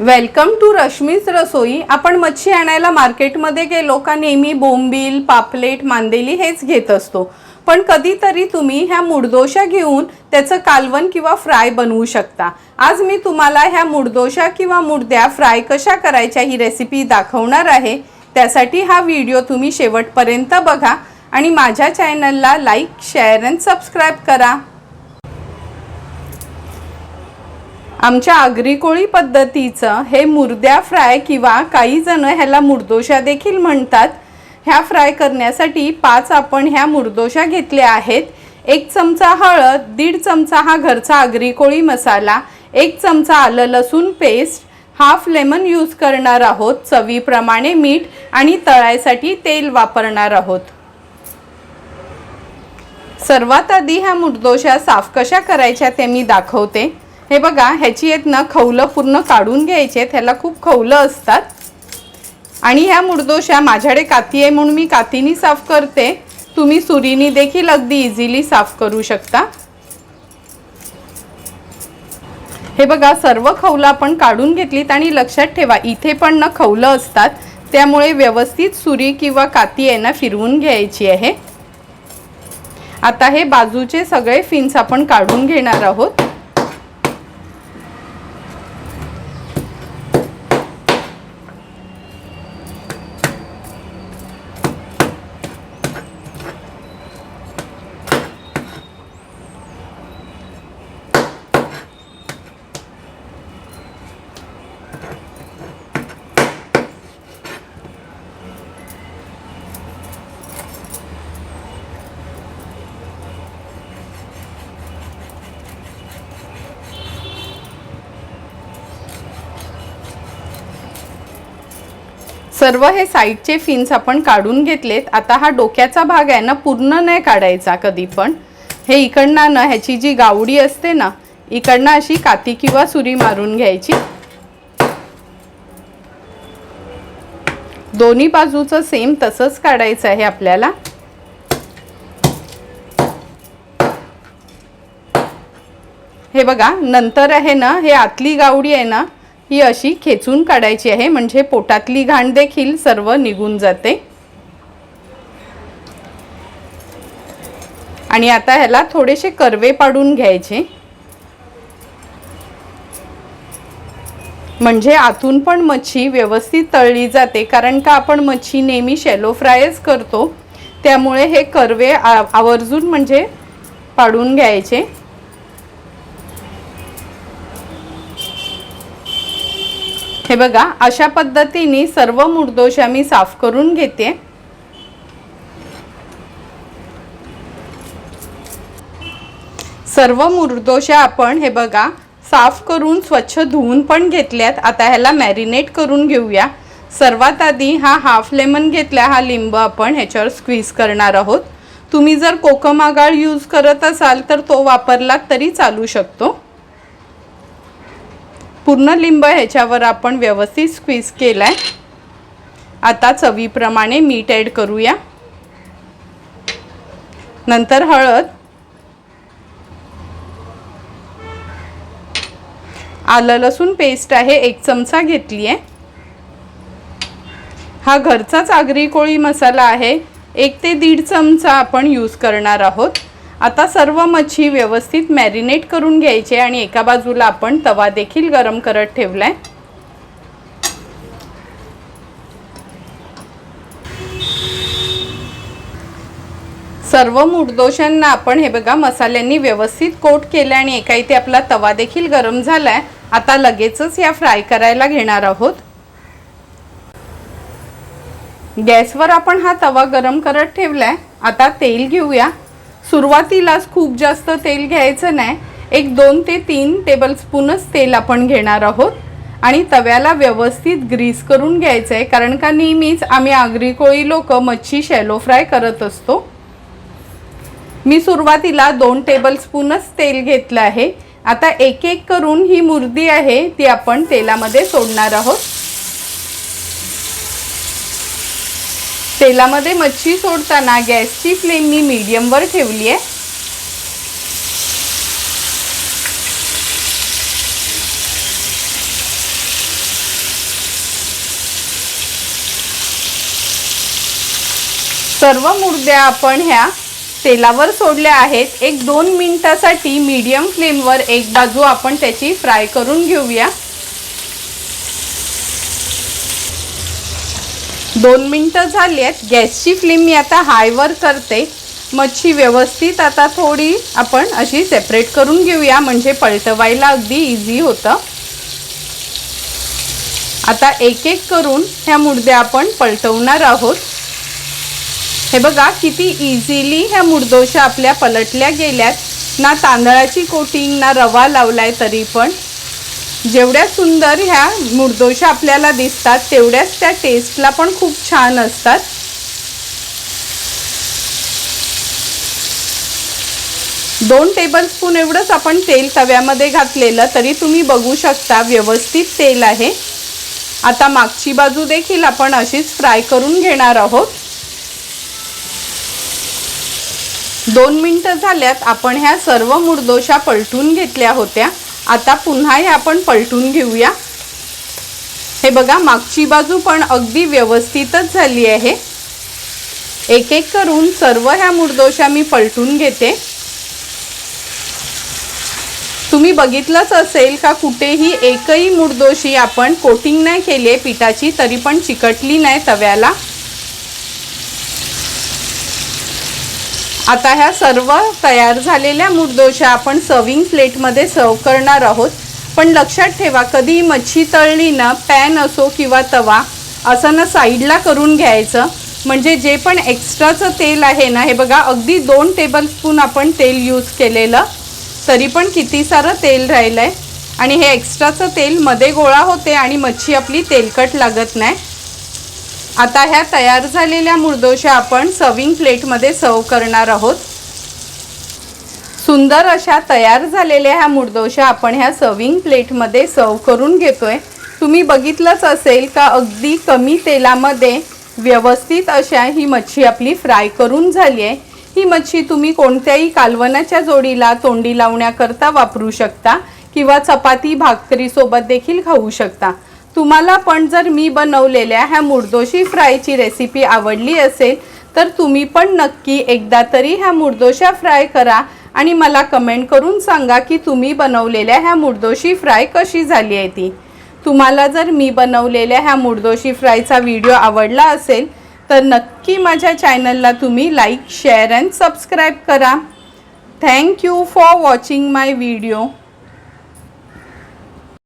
Welcome to रश्मीच रसोई आपण मच्छी आणायला मार्केटमध्ये गेलो का नेहमी बोंबील पापलेट मांदेली हेच घेत असतो. पण कधीतरी तुम्ही ह्या मुडदोशा घेऊन त्याचं कालवण किंवा फ्राय बनवू शकता. आज मी तुम्हाला ह्या मुडदोशा किंवा मुडद्या फ्राय कशा करायच्या ही रेसिपी दाखवणार आहे. त्यासाठी हा व्हिडिओ तुम्ही शेवटपर्यंत बघा आणि माझ्या चॅनलला लाईक शेअर अँड सबस्क्राईब करा. आमच्या आगरी कोळी पद्धतीचं हे मुर्द्या फ्राय किंवा काही जण ह्याला मुर्दोशा देखील म्हणतात. ह्या फ्राय करण्यासाठी पाच आपण ह्या मुर्दोशा घेतल्या आहेत. एक चमचा हळद दीड चमचा हा घरचा आगरी कोळी मसाला एक चमचा आलं लसूण पेस्ट हाफ लेमन यूज करणार आहोत चवीप्रमाणे मीठ आणि तळायसाठी तेल वापरणार आहोत. सर्वात आधी ह्या मुर्दोशा साफ कशा करायच्या ते मी दाखवते. हे बघा ह्याची आहेत ना खवलं पूर्ण काढून घ्यायचे ह्याला खूप खवलं असतात. आणि ह्या मुडदोशा माझ्याकडे काती आहे म्हणून मी कातीनी साफ करते. तुम्ही सुरीनी देखील अगदी इझिली साफ करू शकता. हे बघा सर्व खवलं आपण काढून घेतलीत आणि लक्षात ठेवा इथे पण ना खवलं असतात. त्यामुळे व्यवस्थित सुरी किंवा काती आहे ना फिरवून घ्यायची आहे. आता हे बाजूचे सगळे फिन्स आपण काढून घेणार आहोत. सर्व हे साईडचे फिन्स आपण काढून घेतलेत. आता हा डोक्याचा भाग आहे ना पूर्ण नाही काढायचा कधी पण. हे इकडनं ना ह्याची जी गावडी असते ना इकडनं अशी काती किंवा सुरी मारून घ्यायची. दोन्ही बाजूचं सेम तसंच काढायचं आहे आपल्याला. हे बघा नंतर आहे ना हे आतली गावडी आहे ना ही अशी खेचून काढायची आहे म्हणजे पोटातली घाण देखील सर्व निघून जाते. आणि आता ह्याला थोडेसे कर्वे पाडून घ्यायचे. म्हणजे आतून पण मच्छी व्यवस्थित तळली जाते कारण का आपण मच्छी नेहमी शेलो फ्रायच करतो. त्यामुळे हे कर्वे आ- आवर्जून म्हणजे पाडून घ्यायचे. हे बघा अशा पद्धतीने सर्व मुर्दोशा मी साफ करून घेते. सर्व मुर्दोशा आपण हे बघा साफ करून स्वच्छ धुवून पण घेतल्यात. आता ह्याला मॅरिनेट करून घेऊया. सर्वात आधी हा हाफ लेमन घेतला हा लिंब आपण ह्याच्यावर स्क्वीज करणार आहोत. तुम्ही जर कोकम आगाळ यूज करत असाल तर तो वापरलात तरी चालू शकतो. पूर्ण लिंब ह्याच्यावर आपण व्यवस्थित स्क्वीज केलाय. आता चवीप्रमाणे मीठ ॲड करूया. नंतर हळद. आलं लसूण पेस्ट आहे एक चमचा घेतली आहे हा घरचाच आगरी कोळी मसाला आहे. एक ते दीड चमचा आपण यूज करणार आहोत. आता सर्व मच्छी व्यवस्थित मॅरिनेट करून घ्यायचे आणि एका बाजूला आपण तवा देखील गरम करत ठेवलाय. सर्व मुडदोशांना आपण हे बघा मसाल्यांनी व्यवस्थित कोट केलं आणि एका इथे आपला तवा देखील गरम झाला आहे आता लगेचच या फ्राय करायला घेणार आहोत. गॅसवर आपण हा तवा गरम करत ठेवलाय. आता तेल घेऊया. सुरुवातीलाच खूप जास्त तेल घ्यायचं नाही. एक दोन ते तीन टेबलस्पूनच तेल आपण घेणार आहोत. आणि तव्याला व्यवस्थित ग्रीस करून घ्यायचं आहे कारण का नेहमीच आम्ही आगरी कोळी लोक मच्छी शॅलो फ्राय करत असतो. मी सुरुवातीला दोन टेबलस्पूनच तेल घेतलं आहे. आता एक एक करून ही मुर्दी आहे ती आपण तेलामध्ये सोडणार आहोत. तेलामध्ये मच्छी सोडताना गॅसची फ्लेम मी मीडियमवर ठेवली आहे. सर्व मुर्द्या आपण ह्या तेलावर सोडल्या आहेत. एक दोन मिनिटासाठी मीडियम फ्लेमवर एक बाजू आपण त्याची फ्राय करून घेऊया. दोन मिनटं झाली आहेत. गॅसची फ्लेम मी आता हायवर करते. मच्छी व्यवस्थित आता थोडी आपण अशी सेपरेट करून घेऊया. म्हणजे पलटवायला अगदी इझी होतं. आता एक एक करून ह्या मुर्द्या आपण पलटवणार आहोत. हे बघा किती इझिली ह्या मुर्दोशा आपल्या पलटल्या गेल्यात. ना तांदळाची कोटिंग ना रवा लावलाय तरी पण. जेवढ्या सुंदर ह्या मुर्दोशा आपल्याला दिसतात तेवढ्याच त्या टेस्टला पण खूप छान असतात. दोन टेबलस्पून एवढंच आपण तेल तव्यामध्ये घातलेलं तरी तुम्ही बघू शकता व्यवस्थित तेल आहे. आता मागची बाजू देखील आपण अशीच फ्राय करून घेणार आहोत. दोन मिनटं झाल्यात आपण ह्या सर्व मुर्दोशा पलटून घेतल्या होत्या. आता पुन्हा हे आपण पलटून घेऊया. हे बघा मागची बाजू पण अगदी व्यवस्थितच झाली आहे. एक एक करून सर्व ह्या मुर्दोशा मी पलटून घेते. तुम्ही बघितलंच असेल का कुठेही एकही मुर्दोशी आपण कोटिंग नाही केली आहे पिठाची तरी पण चिकटली नाही तव्याला. आता ह्या सर्व तयार झालेल्या मुर्दोशा आपण सर्विंग प्लेटमध्ये सर्व करणार आहोत. पण लक्षात ठेवा कधी मच्छी तळली ना पॅन असो किंवा तवा असं ना साईडला करून घ्यायचं. म्हणजे जे पण एक्स्ट्राचं तेल आहे ना हे बघा अगदी दोन टेबलस्पून आपण तेल यूज केलेलं. तरी पण किती सारं तेल राहिलं आहे आणि हे एक्स्ट्राचं तेल मध्ये गोळा होते आणि मच्छी आपली तेलकट लागत नाही. आता ह्या तयार झालेल्या मुर्दोशा आपण सर्विंग प्लेटमध्ये सर्व करणार आहोत. सुंदर अशा तयार झालेल्या ह्या मुर्दोशा आपण ह्या सर्विंग प्लेटमध्ये सर्व करून घेतोय. तुम्ही बघितलंच असेल का अगदी कमी तेलामध्ये व्यवस्थित अशा ही मच्छी आपली फ्राय करून झाली आहे. ही मच्छी तुम्ही कोणत्याही कालवनाच्या जोडीला तोंडी लावण्याकरता वापरू शकता किंवा चपाती भाकरीसोबत देखील खाऊ शकता. तुम्हाला पण जर मी बनवलेल्या ह्या मुर्दोशी फ्रायची रेसिपी आवडली असेल तर तुम्ही पण नक्की एकदा तरी ह्या मुर्दोशा फ्राय करा आणि मला कमेंट करून सांगा की तुम्ही बनवलेल्या ह्या मुर्दोशी फ्राय कशी झाली आहे ती. तुम्हाला जर मी बनवलेल्या ह्या मुर्दोशी फ्रायचा व्हिडिओ आवडला असेल तर नक्की माझ्या चॅनलला तुम्ही लाईक शेअर अँड सबस्क्राईब करा. Thank you for watching my video